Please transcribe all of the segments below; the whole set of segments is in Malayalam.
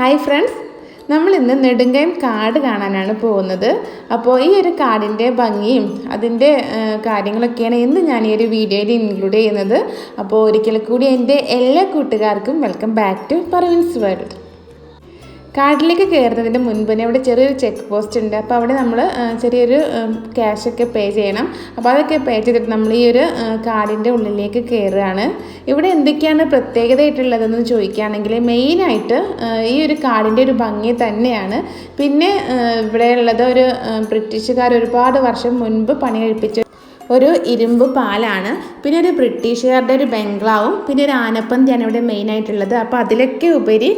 ഹായ് ഫ്രണ്ട്സ് നമ്മൾ ഇന്ന് നെടുങ്കയം കാട് കാണാനാണ് പോകുന്നത്. അപ്പോൾ ഈ ഒരു കാടിന്റെ ഭംഗിയും അതിന്റെ കാര്യങ്ങളൊക്കെയാണ് ഇന്ന് ഞാൻ ഈ ഒരു വീഡിയോയിൽ ഇൻക്ലൂഡ് ചെയ്യുന്നത്. അപ്പോൾ ഒരിക്കൽ കൂടി എന്റെ എല്ലാ കൂട്ടുകാർക്കും welcome back to Paravins world കാട്ടിലേക്ക് കയറുന്നതിന് മുൻപ് ഇവിടെ ചെറിയൊരു ചെക്ക് പോസ്റ്റ് ഉണ്ട്. അപ്പോൾ അവിടെ നമ്മൾ ചെറിയൊരു ക്യാഷൊക്കെ പേ ചെയ്യണം. അപ്പോൾ അതൊക്കെ പേ ചെയ്തിട്ട് നമ്മൾ ഈ ഒരു കാടിന്റെ ഉള്ളിലേക്ക് കയറുകയാണ് ഇവിടെ എന്തൊക്കെയാണ് പ്രത്യേകതയായിട്ടുള്ളതെന്ന് ചോദിക്കുകയാണെങ്കിൽ മെയിനായിട്ട് ഈ ഒരു കാടിന്റെ ഒരു ഭംഗി തന്നെയാണ്. പിന്നെ ഇവിടെയുള്ളത് ഒരു ബ്രിട്ടീഷുകാർ ഒരുപാട് വർഷം മുൻപ് പണി കഴിപ്പിച്ച ഒരു ഇരുമ്പ് പാലാണ് പിന്നെ ഒരു ബ്രിട്ടീഷുകാരുടെ ഒരു ബംഗ്ലാവും പിന്നെ ഒരു ആനപ്പന്തിയാണ് ഇവിടെ മെയിൻ ആയിട്ടുള്ളത്. അപ്പോൾ അതിലൊക്കെ ഉപരി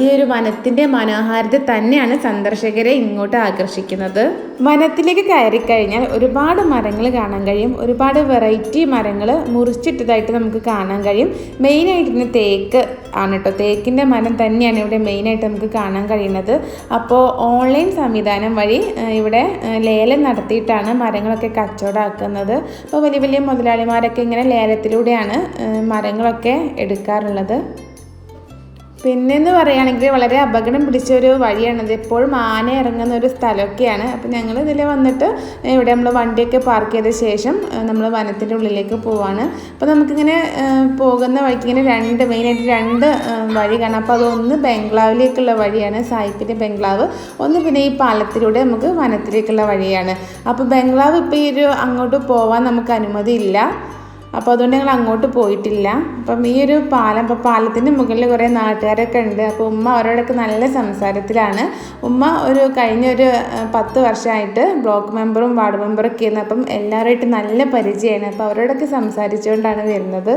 ഈ ഒരു വനത്തിന്റെ മനോഹാരിത തന്നെയാണ് സന്ദർശകരെ ഇങ്ങോട്ട് ആകർഷിക്കുന്നത്. വനത്തിലേക്ക് കയറി കഴിഞ്ഞാൽ ഒരുപാട് മരങ്ങൾ കാണാൻ കഴിയും. ഒരുപാട് വെറൈറ്റി മരങ്ങൾ മുറിച്ചിട്ടതായിട്ട് നമുക്ക് കാണാൻ കഴിയും. മെയിനായിട്ട് തേക്ക് ആണ് കേട്ടോ തേക്കിന്റെ മരം തന്നെയാണ് ഇവിടെ മെയിനായിട്ട് നമുക്ക് കാണാൻ കഴിയുന്നത്. അപ്പോൾ ഓൺലൈൻ സംവിധാനം വഴി ഇവിടെ ലേലം നടത്തിയിട്ടാണ് മരങ്ങളൊക്കെ കച്ചവടമാക്കുന്നത് അപ്പോൾ വലിയ വലിയ മുതലാളിമാരൊക്കെ ഇങ്ങനെ ലേലത്തിലൂടെയാണ് മരങ്ങളൊക്കെ എടുക്കാറുള്ളത്. പിന്നെന്ന് പറയുകയാണെങ്കിൽ വളരെ അപകടം പിടിച്ച ഒരു വഴിയാണിത് എപ്പോഴും ആന ഇറങ്ങുന്ന ഒരു സ്ഥലമൊക്കെയാണ്. അപ്പം ഞങ്ങൾ ഇതിൽ വന്നിട്ട് ഇവിടെ നമ്മൾ വണ്ടിയൊക്കെ പാർക്ക് ചെയ്ത ശേഷം നമ്മൾ വനത്തിന്റെ ഉള്ളിലേക്ക് പോവാണ്. അപ്പോൾ നമുക്കിങ്ങനെ പോകുന്ന വഴിക്ക് ഇങ്ങനെ രണ്ട് മെയിനായിട്ട് രണ്ട് വഴി കാണാം. അപ്പോൾ അതൊന്ന് ബംഗ്ലാവിലേക്കുള്ള വഴിയാണ് സായിപ്പിന്റെ ബംഗ്ലാവ്. ഒന്ന് പിന്നെ ഈ പാലത്തിലൂടെ നമുക്ക് വനത്തിലേക്കുള്ള വഴിയാണ്. അപ്പോൾ ബംഗ്ലാവ് ഇപ്പോൾ ഈ ഒരു അങ്ങോട്ട് പോവാൻ നമുക്ക് അനുമതിയില്ല അപ്പോൾ അതുകൊണ്ട് ഞങ്ങൾ അങ്ങോട്ട് പോയിട്ടില്ല. അപ്പം ഈ ഒരു പാലം അപ്പോൾ പാലത്തിന്റെ മുകളിൽ കുറേ നാട്ടുകാരൊക്കെ ഉണ്ട്. അപ്പോൾ ഉമ്മ അവരോടൊക്കെ നല്ല സംസാരത്തിലാണ്. ഉമ്മ ഒരു കഴിഞ്ഞ ഒരു പത്ത് വർഷമായിട്ട് ബ്ലോക്ക് മെമ്പറും വാർഡ് മെമ്പറും ഒക്കെ ആയിരുന്നു. അപ്പം എല്ലാവരുമായിട്ട് നല്ല പരിചയമാണ്. അപ്പോൾ അവരോടൊക്കെ സംസാരിച്ചുകൊണ്ടാണ് വരുന്നത്.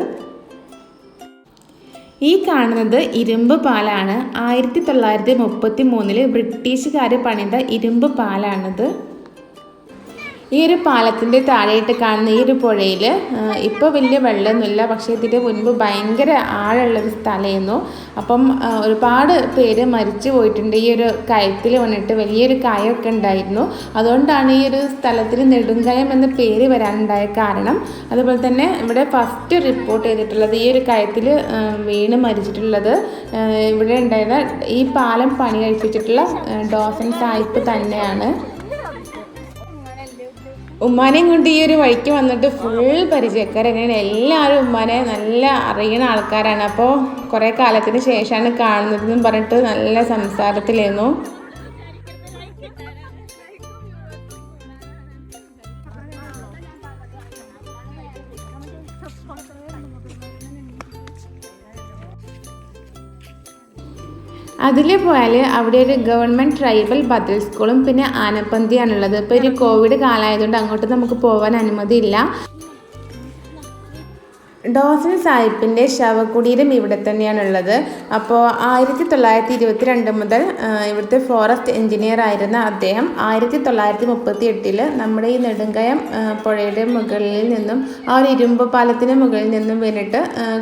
ഈ കാണുന്നത് ഇരുമ്പ് പാലാണ്. ആയിരത്തി തൊള്ളായിരത്തി മുപ്പത്തി മൂന്നിൽ ബ്രിട്ടീഷുകാർ പണിത ഇരുമ്പ് പാലാണിത്. ഈ ഒരു പാലത്തിന്റെ താഴെയിട്ട് കാണുന്ന ഈ ഒരു പുഴയിൽ ഇപ്പോൾ വലിയ വെള്ളമൊന്നുമില്ല. പക്ഷേ ഇതിന്റെ മുൻപ് ഭയങ്കര ആഴമുള്ളൊരു സ്ഥലമായിരുന്നു. അപ്പം ഒരുപാട് പേര് മരിച്ചു പോയിട്ടുണ്ട്. ഈ ഒരു കയത്തിൽ വന്നിട്ട് വലിയൊരു കായൊക്കെ ഉണ്ടായിരുന്നു. അതുകൊണ്ടാണ് ഈ ഒരു സ്ഥലത്തിന് നെടുങ്കയം എന്ന പേര് വരാനുണ്ടായ കാരണം. അതുപോലെ തന്നെ ഇവിടെ ഫസ്റ്റ് റിപ്പോർട്ട് ചെയ്തിട്ടുള്ളത് ഈ ഒരു കയത്തിൽ വീണ് മരിച്ചിട്ടുള്ളത്. ഇവിടെ ഉണ്ടായിരുന്ന ഈ പാലം പണി കഴിപ്പിച്ചിട്ടുള്ള ഡോസൻ സായിപ്പ് തന്നെയാണ്. ഉമ്മാനെയും കൊണ്ട് ഈ ഒരു വഴിക്ക് വന്നിട്ട് ഫുൾ പരിചയക്കാരെങ്ങനെയാണ് എല്ലാവരും ഉമ്മാനെ നല്ല അറിയുന്ന ആൾക്കാരാണ്. അപ്പോൾ കുറേ കാലത്തിന് ശേഷമാണ് കാണുന്നതെന്നും പറഞ്ഞിട്ട് നല്ല സംസാരത്തിലായിരുന്നു. അതിൽ പോയാൽ അവിടെ ഒരു ഗവൺമെന്റ് ട്രൈബൽ ബദൽ സ്കൂളും പിന്നെ ആനപ്പന്തിയാണുള്ളത്. ഇപ്പോൾ ഒരു കോവിഡ് കാലമായതുകൊണ്ട് അങ്ങോട്ട് നമുക്ക് പോകാൻ അനുമതിയില്ല. ഡോസൻ സാഹിബിന്റെ ശവകുടീരം ഇവിടെ തന്നെയാണുള്ളത്. അപ്പോൾ ആയിരത്തി തൊള്ളായിരത്തി ഇരുപത്തി രണ്ട് മുതൽ ഇവിടുത്തെ ഫോറസ്റ്റ് എഞ്ചിനീയർ ആയിരുന്ന അദ്ദേഹം ആയിരത്തി തൊള്ളായിരത്തി മുപ്പത്തി എട്ടിൽ നമ്മുടെ ഈ നെടുങ്കയം പുഴയുടെ മുകളിൽ നിന്നും ആ ഒരു ഇരുമ്പ് പാലത്തിന് മുകളിൽ നിന്നും വീണിട്ട്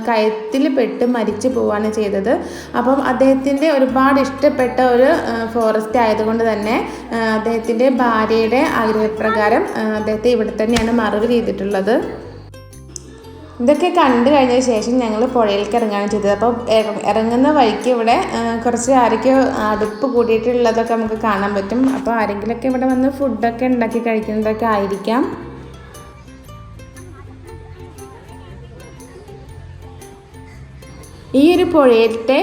കയത്തിൽ പെട്ട് മരിച്ചു പോവുകയാണ് ചെയ്തത്. അപ്പം അദ്ദേഹത്തിന്റെ ഒരുപാട് ഇഷ്ടപ്പെട്ട ഒരു ഫോറസ്റ്റ് ആയതുകൊണ്ട് തന്നെ അദ്ദേഹത്തിന്റെ ഭാര്യയുടെ ആഗ്രഹപ്രകാരം അദ്ദേഹത്തെ ഇവിടെ തന്നെയാണ് മറവ് ചെയ്തിട്ടുള്ളത്. ഇതൊക്കെ കണ്ടു കഴിഞ്ഞ ശേഷം ഞങ്ങൾ പുഴയിലേക്ക് ഇറങ്ങുകയാണ് ചെയ്തത്. അപ്പോൾ ഇറങ്ങുന്ന വഴിക്ക് ഇവിടെ കുറച്ച് ആരൊക്കെയോ അടുപ്പ് കൂടിയിട്ടുള്ളതൊക്കെ നമുക്ക് കാണാൻ പറ്റും. അപ്പോൾ ആരെങ്കിലുമൊക്കെ ഇവിടെ വന്ന് ഫുഡൊക്കെ ഉണ്ടാക്കി കഴിക്കുന്നതൊക്കെ ആയിരിക്കാം. ഈ ഒരു പുഴയിലത്തെ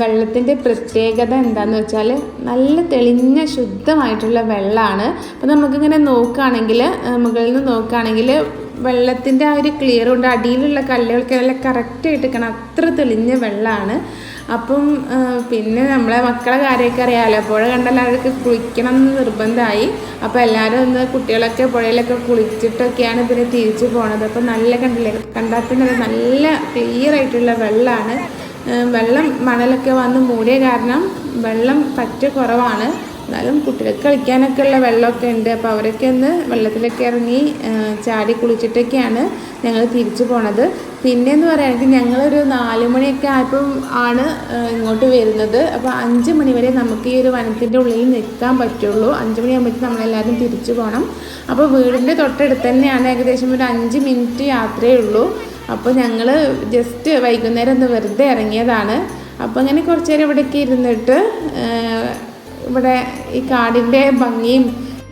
വെള്ളത്തിന്റെ പ്രത്യേകത എന്താണെന്ന് വെച്ചാൽ നല്ല തെളിഞ്ഞ ശുദ്ധമായിട്ടുള്ള വെള്ളമാണ് അപ്പോൾ നമുക്കിങ്ങനെ നോക്കുകയാണെങ്കിൽ മുകളിൽ നിന്ന് നോക്കുകയാണെങ്കിൽ വെള്ളത്തിന്റെ ആ ഒരു ക്ലിയർ കൊണ്ട് അടിയിലുള്ള കല്ലുകൾക്ക് നല്ല കറക്റ്റായിട്ട് കാണാം അത്ര തെളിഞ്ഞ വെള്ളമാണ് അപ്പം പിന്നെ നമ്മളെ മക്കളെ കാര്യമൊക്കെ അറിയാമല്ലോ പുഴ കണ്ടാൽ അവർക്ക് കുളിക്കണം എന്ന് നിർബന്ധമായി. അപ്പോൾ എല്ലാവരും ഒന്ന് കുട്ടികളൊക്കെ പുഴയിലൊക്കെ കുളിച്ചിട്ടൊക്കെയാണ് പിന്നെ തിരിച്ചു പോണത്. അപ്പോൾ നല്ല കണ്ടില്ലേ? കണ്ടാൽ തന്നെ നല്ല ക്ലിയർ ആയിട്ടുള്ള വെള്ളമാണ് വെള്ളം മണലൊക്കെ വന്ന് മൂടിയ കാരണം വെള്ളം പറ്റ കുറവാണ്. എന്നാലും കുട്ടികൾക്ക് കളിക്കാനൊക്കെ ഉള്ള വെള്ളമൊക്കെ ഉണ്ട്. അപ്പോൾ അവരൊക്കെ ഒന്ന് വെള്ളത്തിലൊക്കെ ഇറങ്ങി ചാടി കുളിച്ചിട്ടൊക്കെയാണ് ഞങ്ങൾ തിരിച്ചു പോണത്. പിന്നെയെന്ന് പറയുകയാണെങ്കിൽ ഞങ്ങളൊരു നാല് മണിയൊക്കെ ആയപ്പം ആണ് ഇങ്ങോട്ട് വരുന്നത്. അപ്പോൾ അഞ്ച് മണി വരെ നമുക്ക് ഈ ഒരു വനത്തിന്റെ ഉള്ളിൽ നിൽക്കാൻ പറ്റുള്ളൂ. അഞ്ച് മണിയാകുമ്പോഴത്തേക്കും നമ്മളെല്ലാവരും തിരിച്ചു പോകണം അപ്പോൾ വീടിന്റെ തൊട്ടടുത്ത് തന്നെയാണ് ഏകദേശം ഒരു അഞ്ച് മിനിറ്റ് യാത്രയേ ഉള്ളൂ. അപ്പോൾ ഞങ്ങൾ ജസ്റ്റ് വൈകുന്നേരം ഒന്ന് വെറുതെ ഇറങ്ങിയതാണ്. അപ്പോൾ അങ്ങനെ കുറച്ച് നേരം ഇവിടേക്ക് ഇരുന്നിട്ട് ഇവിടെ ഈ കാടിന്റെ ഭംഗിയും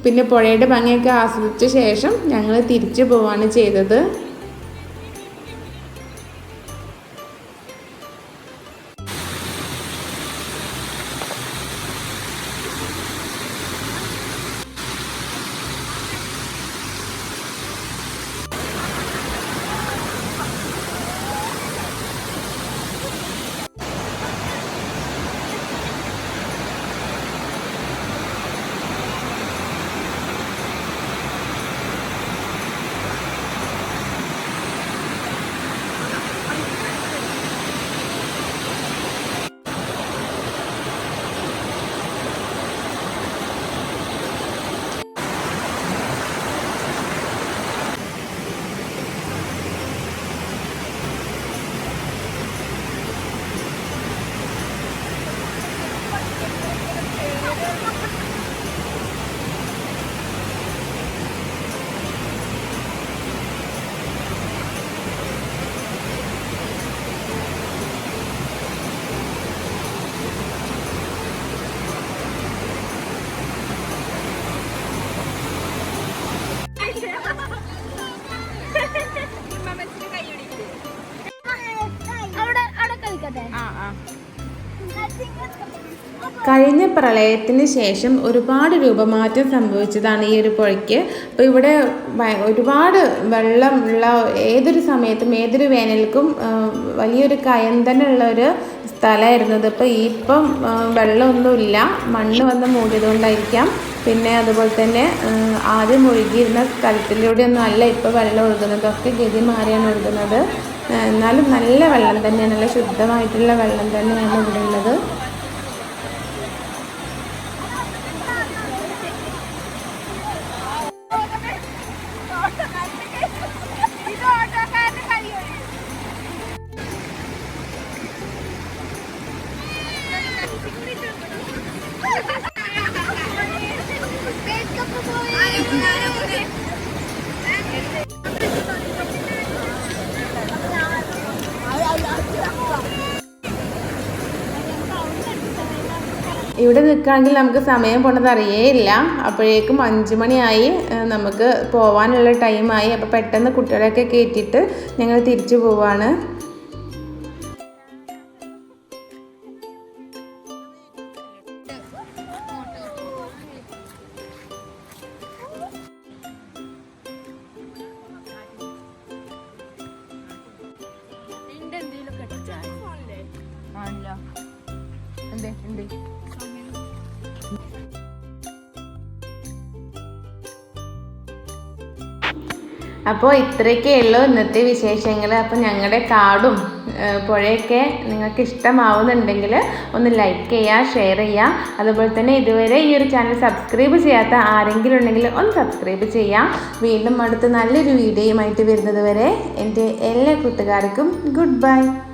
പിന്നെ പുഴയുടെ ഭംഗിയൊക്കെ ആസ്വദിച്ച ശേഷം ഞങ്ങൾ തിരിച്ചു പോവാണ് ചെയ്തത്. കഴിഞ്ഞ പ്രളയത്തിന് ശേഷം ഒരുപാട് രൂപമാറ്റം സംഭവിച്ചതാണ് ഈ ഒരു പുഴയ്ക്ക്. അപ്പോൾ ഇവിടെ ഒരുപാട് വെള്ളം ഉള്ള ഏതൊരു സമയത്തും ഏതൊരു വേനൽക്കും വലിയൊരു കയം തന്നെ ഉള്ള ഒരു സ്ഥലമായിരുന്നു ഇപ്പോൾ ഇപ്പം വെള്ളമൊന്നുമില്ല. മണ്ണ് വന്ന് മൂടിയതുകൊണ്ടായിരിക്കാം. പിന്നെ അതുപോലെ തന്നെ ആദ്യം ഒഴുകിയിരുന്ന സ്ഥലത്തിലൂടെയൊന്നും അല്ല ഇപ്പോൾ വെള്ളം ഒഴുകുന്നത്. ഒക്കെ ഗതി മാറിയാണ് ഒഴുകുന്നത്. എന്നാലും നല്ല വെള്ളം തന്നെയാണ്. നല്ല ശുദ്ധമായിട്ടുള്ള വെള്ളം തന്നെയാണ് ഇവിടെ ഉള്ളത്. ഇവിടെ നിൽക്കുകയാണെങ്കിൽ നമുക്ക് സമയം പോണത് അറിയേയില്ല അപ്പോഴേക്കും അഞ്ച് മണിയായി. നമുക്ക് പോവാനുള്ള ടൈമായി. അപ്പോൾ പെട്ടെന്ന് കുട്ടികളെയൊക്കെ കയറ്റിയിട്ട് ഞങ്ങൾ തിരിച്ചു പോവാണ്. അപ്പോൾ ഇത്രയൊക്കെ ഇന്നത്തെ വിശേഷങ്ങൾ അപ്പോൾ ഞങ്ങളുടെ കാടും പുഴയൊക്കെ നിങ്ങൾക്ക് ഇഷ്ടമാവുന്നുണ്ടെങ്കിൽ ഒന്ന് ലൈക്ക് ചെയ്യുക ഷെയർ ചെയ്യുക അതുപോലെ തന്നെ ഇതുവരെ ഈ ഒരു ചാനൽ സബ്സ്ക്രൈബ് ചെയ്യാത്ത ആരെങ്കിലും ഉണ്ടെങ്കിൽ ഒന്ന് സബ്സ്ക്രൈബ് ചെയ്യാം. വീണ്ടും അടുത്ത നല്ലൊരു വീഡിയോയുമായിട്ട് വരുന്നത് വരെ എന്റെ എല്ലാ കൂട്ടുകാർക്കും ഗുഡ് ബൈ